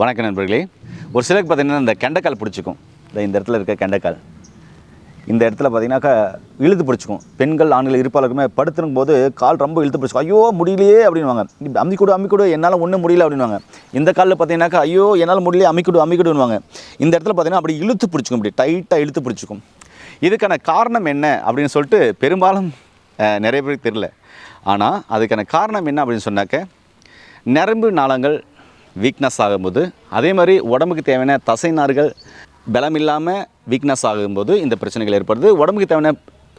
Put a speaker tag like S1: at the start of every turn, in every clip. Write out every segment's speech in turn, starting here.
S1: வணக்க நண்பர்களே ஒரு சிலருக்கு பார்த்திங்கன்னா இந்த கெண்டைக்கால் பிடிச்சிக்கும் இந்த இந்த இடத்துல இருக்க கெண்டைக்கால் இந்த இடத்துல பார்த்திங்கனாக்கா இழுத்து பிடிச்சிக்கும் பெண்கள் ஆண்கள் இருப்பாளருக்குமே படுத்துருக்கும் போது கால் ரொம்ப இழுத்து பிடிச்சிக்கும் ஐயோ முடியலையே அப்படின்வாங்க அம்மிக்கூடு அம்மிக்கூடு என்னால் ஒன்றும் முடியல அப்படின்வாங்க இந்த காலில் பார்த்தீங்கன்னாக்கா ஐயோ என்னால் முடியலையே அம்மிக்கூடு அம்மிக்கூடுவாங்க இந்த இடத்துல பார்த்திங்கன்னா அப்படி இழுத்து பிடிச்சிக்கும் இப்படி டைட்டாக இழுத்து பிடிச்சிக்கும் இதுக்கான காரணம் என்ன அப்படின்னு சொல்லிட்டு பெரும்பாலும் நிறைய பேருக்கு தெரில ஆனால் அதுக்கான காரணம் என்ன அப்படின்னு சொன்னாக்க நரம்பு நாளங்கள் வீக்னஸ் ஆகும்போது அதே மாதிரி உடம்புக்கு தேவையான நார்கள் பலம் இல்லாமல் வீக்னஸ் ஆகும்போது இந்த பிரச்சனைகள் ஏற்படுது உடம்புக்கு தேவையான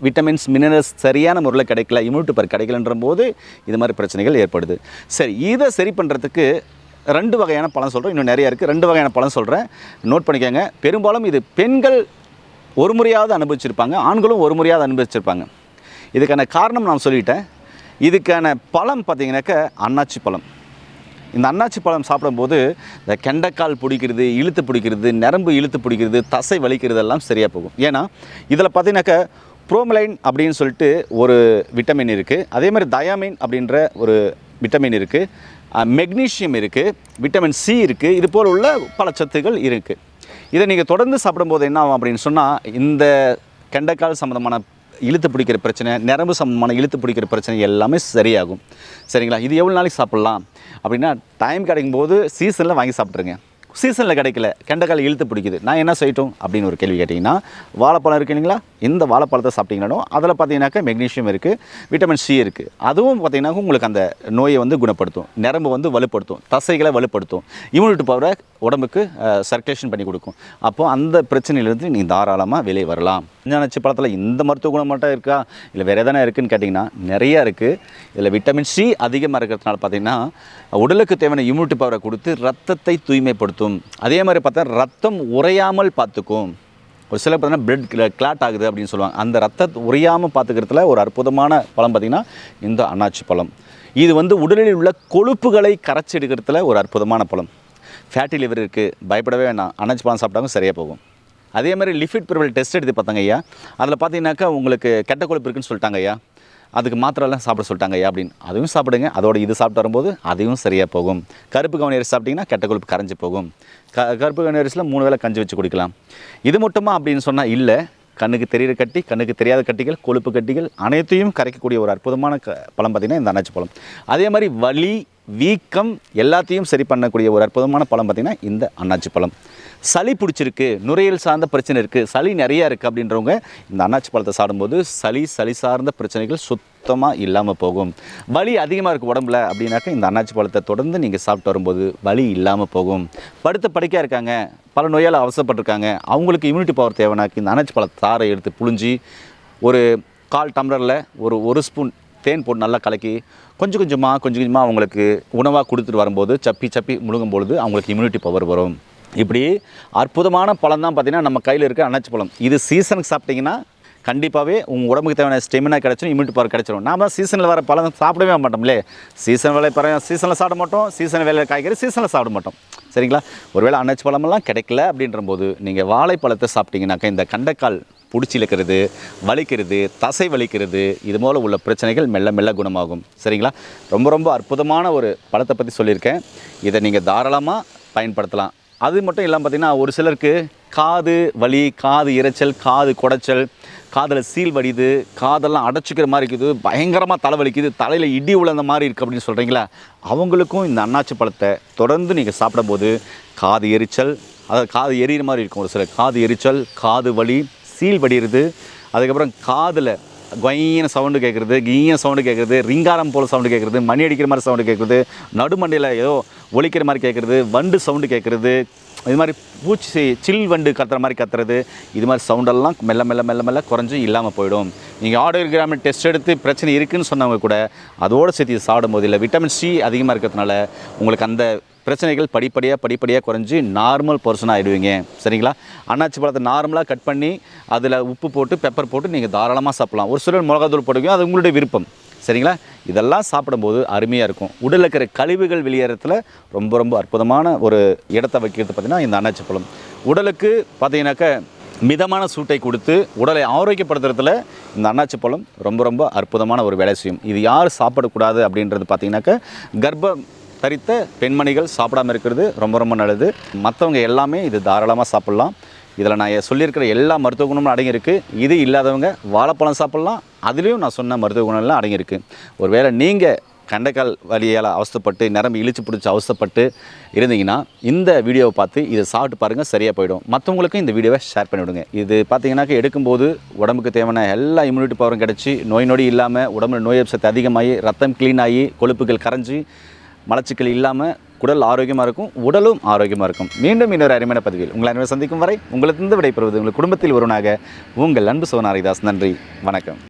S1: விட்டமின்ஸ் மினரல்ஸ் சரியான முறையில் கிடைக்கல இம்யூனிட்டி பர் கிடைக்கலன்ற போது இது மாதிரி பிரச்சனைகள் ஏற்படுது சரி இதை சரி பண்ணுறதுக்கு ரெண்டு வகையான பழம் சொல்கிறேன் இன்னும் நிறையா இருக்குது ரெண்டு வகையான பழம் சொல்கிறேன் நோட் பண்ணிக்கோங்க பெரும்பாலும் இது பெண்கள் ஒரு முறையாவது அனுபவிச்சிருப்பாங்க ஆண்களும் ஒரு முறையாவது அனுபவிச்சிருப்பாங்க இதுக்கான காரணம் நான் சொல்லிட்டேன் இதுக்கான பழம் பார்த்திங்கனாக்கா அன்னாச்சி பழம் இந்த அன்னாச்சி பழம் சாப்பிடும்போது இந்த கெண்டைக்கால் பிடிக்கிறது இழுத்து பிடிக்கிறது நரம்பு இழுத்து பிடிக்கிறது தசை வலிக்கிறது எல்லாம் சரியாக போகும் ஏன்னா இதில் பார்த்தீங்கன்னாக்க புரோமலைன் அப்படின்னு சொல்லிட்டு ஒரு விட்டமின் இருக்குது அதே மாதிரி தயாமின் அப்படின்ற ஒரு விட்டமின் இருக்குது மெக்னீஷியம் இருக்குது விட்டமின் சி இருக்குது இது போல் உள்ள பல சத்துக்கள் இருக்குது இதை நீங்கள் தொடர்ந்து சாப்பிடும்போது என்ன ஆகும் அப்படின்னு சொன்னால் இந்த கெண்டைக்கால் சம்மந்தமான இழுத்து பிடிக்கிற பிரச்சனை நரம்பு சம்பந்தமான இழுத்து பிடிக்கிற பிரச்சனை எல்லாமே சரியாகும் சரிங்களா இது எவ்வளோ நாளைக்கு சாப்பிட்லாம் அப்படின்னா டைம் கிடைக்கும் போது சீசனில் வாங்கி சாப்பிட்ருங்க சீசனில் கிடைக்கல கெண்டைக்கால் இழுத்து பிடிக்குது நான் என்ன செய்யட்டும் அப்படின்னு ஒரு கேள்வி கேட்டிங்கன்னா வாழைப்பழம் இருக்குங்களா இந்த வாழைப்பழத்தை சாப்பிட்டீங்கன்னா அதில் பார்த்தீங்கன்னாக்கா மெக்னீஷியம் இருக்குது விட்டமின் சி இருக்குது அதுவும் பார்த்தீங்கன்னா உங்களுக்கு அந்த நோயை வந்து குணப்படுத்தும் நரம்பு வந்து வலுப்படுத்தும் தசைகளை வலுப்படுத்தும் இம்யூனிட்டி பவரை உடம்புக்கு சர்க்குலேஷன் பண்ணி கொடுக்கும் அப்போ அந்த பிரச்சனையிலேருந்து நீங்கள் தாராளமாக வெளியே வரலாம் நச்சு பழத்தில் இந்த மருத்துவ குணம் மட்டும் இருக்கா இல்லை வேறு எதனா இருக்குதுன்னு கேட்டிங்கன்னா நிறையா இருக்குது இதில் விட்டமின் சி அதிகமாக இருக்கிறதுனால பார்த்திங்கன்னா உடலுக்கு தேவையான இம்யூனிட்டி பவரை கொடுத்து ரத்தத்தை தூய்மைப்படுத்தும் அதே மாதிரி பார்த்தா ரத்தம் உறையாமல் பார்த்துக்கும் ஒரு சில பார்த்தீங்கன்னா பிளட் கிளாட் ஆகுது அப்படின்னு சொல்லுவாங்க அந்த ரத்தத்தை உரியாமல் பார்த்துக்கிறதுல ஒரு அற்புதமான பழம் பார்த்திங்கன்னா இந்த அண்ணாச்சி பழம் இது வந்து உடலில் உள்ள கொழுப்புகளை கரைச்சி எடுக்கிறதுல ஒரு அற்புதமான பழம் ஃபேட்டி லிவர் இருக்குது பயப்படவே வேணாம் அண்ணாச்சி பழம் சாப்பிட்டாங்க சரியாக போகும் அதே மாதிரி லிஃபிட் பிரிவல் டெஸ்ட் எடுத்து பார்த்தாங்க ஐயா அதில் பார்த்தீங்கன்னாக்கா உங்களுக்கு கெட்ட கொழுப்பு இருக்குன்னு சொல்லிட்டாங்க ஐயா அதுக்கு மாத்திரெல்லாம் சாப்பிட சொல்லிட்டாங்க ஏன் அப்படின்னு அதுவும் சாப்பிடுங்க அதோட இது சாப்பிட்டு வரும்போது அதையும் சரியாக போகும் கருப்பு கவனி அரிசி சாப்பிட்டிங்கன்னா கெட்ட கொழுப்பு கரைஞ்சி போகும் க கருப்பு கவனி அரிசியில் மூணு வேளை கஞ்சி வச்சு குடிக்கலாம் இது மட்டுமா அப்படின்னு சொன்னால் இல்லை கண்ணுக்கு தெரிகிற கட்டி கண்ணுக்கு தெரியாத கட்டிகள் கொழுப்பு கட்டிகள் அனைத்தையும் கரைக்கக்கூடிய ஒரு அற்புதமான க பழம் பார்த்திங்கன்னா இந்த அன்னாச்சி பழம் அதே மாதிரி வலி வீக்கம் எல்லாத்தையும் சரி பண்ணக்கூடிய ஒரு அற்புதமான பழம் பார்த்திங்கன்னா இந்த அண்ணாச்சி பழம் சளி பிடிச்சிருக்கு நுரையல் சார்ந்த பிரச்சனை இருக்குது சளி நிறையா இருக்குது அப்படின்றவங்க இந்த அண்ணாச்சி பழத்தை சாடும்போது சளி சளி சார்ந்த பிரச்சனைகள் சுத்தமாக இல்லாமல் போகும் வலி அதிகமாக இருக்குது உடம்புல அப்படின்னாக்க இந்த அண்ணாச்சி பழத்தை தொடர்ந்து நீங்கள் சாப்பிட்டு வரும்போது வலி இல்லாமல் போகும் படுத்த படுக்கையாக இருக்காங்க பல நோயால் அவசரப்பட்டிருக்காங்க அவங்களுக்கு இம்யூனிட்டி பவர் தேவைனாக்கி இந்த அண்ணாச்சி பழ தாரை எடுத்து புழிஞ்சி ஒரு கால் டம்ளரில் ஒரு ஒரு ஸ்பூன் தேன் போட்டு நல்லா கலக்கி கொஞ்சம் கொஞ்சமாக கொஞ்சம் கொஞ்சமாக அவங்களுக்கு உணவாக கொடுத்துட்டு வரும்போது சப்பி சப்பி முழுங்கும் பொழுது அவங்களுக்கு இம்யூனிட்டி பவர் வரும் இப்படி அற்புதமான பழம் தான் பார்த்திங்கன்னா நம்ம கையில் இருக்க அணைச்சி பழம் இது சீசனுக்கு சாப்பிட்டிங்கன்னா கண்டிப்பாகவே உங்கள் உடம்புக்கு தேவையான ஸ்டெமினா கிடச்சிடும் இம்யூனிட்டி பவர் கிடச்சிடும் நாம் சீசனில் வர பழம் சாப்பிடவே மாட்டோம்லே சீசன் வேலை பழம் சீசனில் சாப்பிட மாட்டோம் சீசன் வேலை காய்கறி சீசனில் சாப்பிட மாட்டோம் சரிங்களா ஒருவேளை அன்னச்சி பழமெல்லாம் கிடைக்கல அப்படின்ற போது நீங்கள் வாழைப்பழத்தை சாப்பிட்டீங்கன்னாக்கா இந்த கண்டக்கால் பிடிச்சி இழுக்கிறது வலிக்கிறது தசை வலிக்கிறது இது போல் உள்ள பிரச்சனைகள் மெல்ல மெல்ல குணமாகும் சரிங்களா ரொம்ப ரொம்ப அற்புதமான ஒரு பழத்தை பற்றி சொல்லியிருக்கேன் இதை நீங்கள் தாராளமாக பயன்படுத்தலாம் அது மட்டும் இல்லாமல் பார்த்திங்கன்னா ஒரு சிலருக்கு காது வலி காது இறைச்சல் காது குடைச்சல் காதில் சீல் வடிது காதெல்லாம் அடைச்சிக்கிற மாதிரி இருக்குது பயங்கரமாக தலைவலிக்குது தலையில் இடி உழந்த மாதிரி இருக்குது அப்படின்னு சொல்கிறீங்களா அவங்களுக்கும் இந்த அண்ணாச்சி பழத்தை தொடர்ந்து நீங்கள் சாப்பிடும்போது காது எரிச்சல் அதாவது காது எரியிற மாதிரி இருக்கும் ஒரு சில காது எரிச்சல் காது வலி சீல் படிக்கிறது அதுக்கப்புறம் காதில் கொய்யன சவுண்டு கேட்குறது கீயன் சவுண்டு கேட்குறது ரிங்காரம் போல் சவுண்டு கேட்குறது மணி அடிக்கிற மாதிரி சவுண்டு கேட்குறது நடுமண்டையில் ஏதோ ஒழிக்கிற மாதிரி கேட்குறது வண்டு சவுண்டு கேட்குறது இது மாதிரி பூச்சி சில் வண்டு கத்துற மாதிரி கத்துறது இது மாதிரி சவுண்டெல்லாம் மெல்ல மெல்ல மெல்ல மெல்ல குறைஞ்சி இல்லாமல் போயிடும் நீங்கள் கிராம டெஸ்ட் எடுத்து பிரச்சனை இருக்குதுன்னு சொன்னவங்க கூட அதோடு சேர்த்து போது இல்லை விட்டமின் சி அதிகமாக இருக்கிறதுனால உங்களுக்கு அந்த பிரச்சனைகள் படிப்படியாக படிப்படியாக குறைஞ்சி நார்மல் பர்சன் ஆகிடுவீங்க சரிங்களா அண்ணாச்சி பழத்தை நார்மலாக கட் பண்ணி அதில் உப்பு போட்டு பெப்பர் போட்டு நீங்கள் தாராளமாக சாப்பிட்லாம் ஒரு சிலர் மிளகாத்தூள் போடுவீங்க அது உங்களுடைய விருப்பம் சரிங்களா இதெல்லாம் சாப்பிடும்போது அருமையாக இருக்கும் உடலில் இருக்கிற கழிவுகள் வெளியேறத்தில் ரொம்ப ரொம்ப அற்புதமான ஒரு இடத்த வைக்கிறது பார்த்திங்கன்னா இந்த அன்னாச்சி பழம் உடலுக்கு பார்த்தீங்கன்னாக்க மிதமான சூட்டை கொடுத்து உடலை ஆரோக்கியப்படுத்துறதுல இந்த அன்னாச்சி பழம் ரொம்ப ரொம்ப அற்புதமான ஒரு வேலை செய்யும் இது யார் சாப்பிடக்கூடாது அப்படின்றது பார்த்திங்கனாக்கா கர்ப்பம் தரித்த பெண்மணிகள் சாப்பிடாமல் இருக்கிறது ரொம்ப ரொம்ப நல்லது மற்றவங்க எல்லாமே இது தாராளமாக சாப்பிட்லாம் இதில் நான் சொல்லியிருக்கிற எல்லா மருத்துவ குணமும் அடங்கியிருக்கு இது இல்லாதவங்க வாழைப்பழம் சாப்பிட்லாம் அதுலேயும் நான் சொன்ன மருத்துவ குணம்லாம் அடங்கியிருக்கு ஒருவேளை நீங்கள் கண்டைக்கால் வலியால் அவஸ்தப்பட்டு நிரம்பி இழிச்சு பிடிச்சி அவஸ்தப்பட்டு இருந்தீங்கன்னா இந்த வீடியோவை பார்த்து இதை சாப்பிட்டு பாருங்கள் சரியாக போயிடும் மற்றவங்களுக்கும் இந்த வீடியோவை ஷேர் பண்ணிவிடுங்க இது பார்த்தீங்கன்னாக்கா எடுக்கும்போது உடம்புக்கு தேவையான எல்லா இம்யூனிட்டி பவரும் கிடச்சி நோய் நொடி இல்லாமல் உடம்புல நோய் சத்து அதிகமாகி ரத்தம் க்ளீன் ஆகி கொழுப்புகள் கரைஞ்சி மலச்சிக்கல் இல்லாமல் குடல் ஆரோக்கியமாக இருக்கும் உடலும் ஆரோக்கியமாக இருக்கும் மீண்டும் இன்னொரு அருமையான பதிவில் உங்கள் அனைவரும் சந்திக்கும் வரை உங்களுக்கு விடைபெறுவது உங்கள் குடும்பத்தில் ஒருவனாக உங்கள் அன்பு சோனாரிதாஸ் நன்றி வணக்கம்